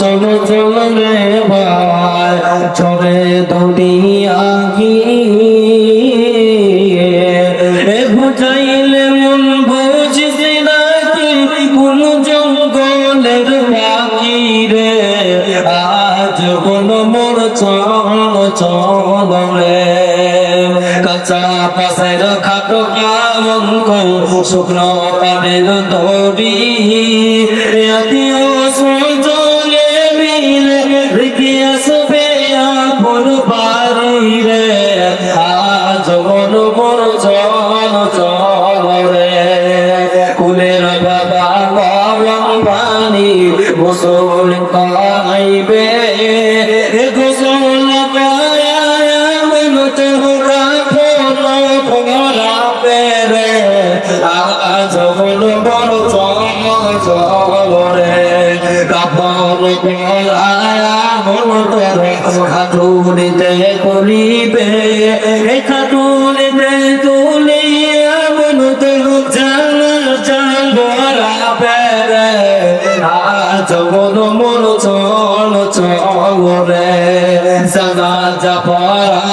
চলো চলো রে ভাই চলে দুনিয়া কি বুঝাইলে মন বুঝতে নাকি কোন জঙ্গলের পাখি রে আজ কোন মোর চল চল রে কাঁচা পাশের খাটো কামঙ্গ শুকনো পাবের দড়ি পাইবে গোসল হল বড় চল কাপড় পরায়া হল তোরে খাটুনিতে করিবে।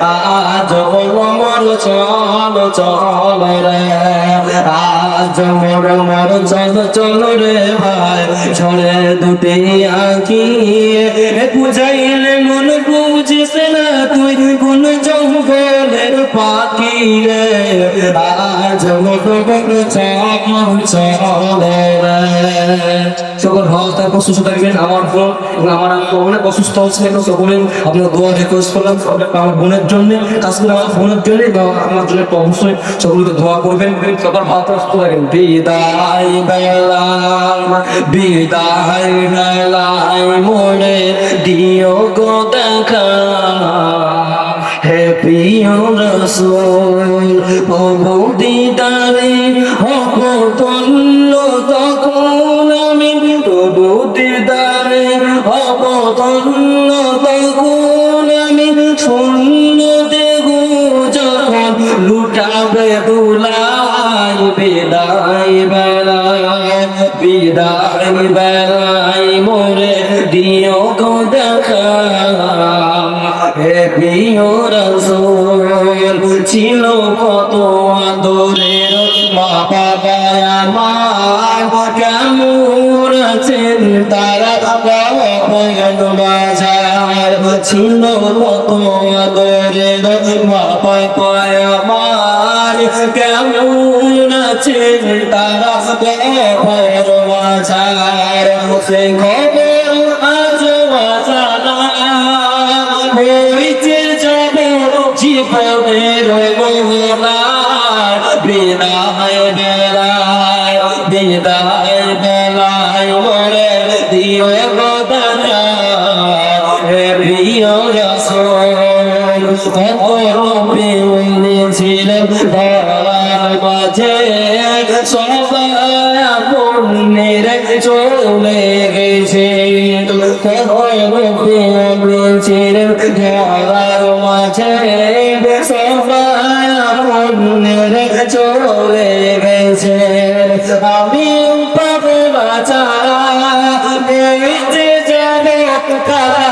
আজ মর চল চল রে। আজ মর মর চল চল রে ভাই। ছড়ে দুটি আঁকি বুঝাইলে মন পাখি আজ মর মর চল সকল ভালো থাকবেন সুস্থ আমার বোন এবং আমার আম্মু অনেক অসুস্থ হচ্ছিলেন সকলে আপনার দোয়া রিকোয়েস্ট করলাম। আমার বোনের জন্য কাশ্মীর আমার বোনের জন্য এবং আমার জন্য অবশ্যই সকলকে দোয়া করবেন। সকল ভালো সুস্থ থাকবেন। বিদায় বেলাম বিদায় বেলায় মোরে দিও গো হব তখন আমি তবু দিদারে হব তন্ন তখন আমি শূন্য দেব যখন লুটাবে দুলাই বিদায় বেলায় বিদায় বেলায় মোরে দিও গো দেখা। হে প্রিয় রসুল, ছিল কত আদরের মা বাবা আমার কেমন আছেন? তারা বাজার ছিল কত আদরের মা বাবা আমার কেমন আছেন? তারা বাজার। সে খবর বিদায় বেলায় বিদায় বেলায় মরে দিও গোদানা হে প্রিয় রসুল কত ছিলেন ধরার মাঝে সবাই পুণ্যের চলে গেছে। ছিলেন ধরার মাঝে যে জানে কারা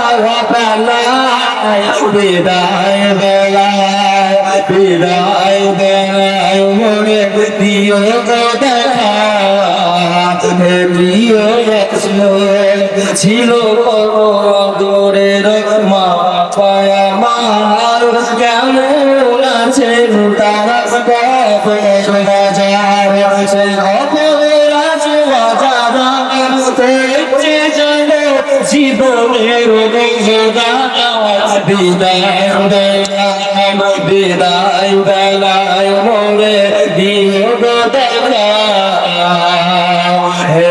বেলায় বিদায় বেলায় বিদায় বেলায় মনে দিও দেখা ছিল দূরের বিদায় বেলায় বিদায় বেলায় মোরে গো দেখা হে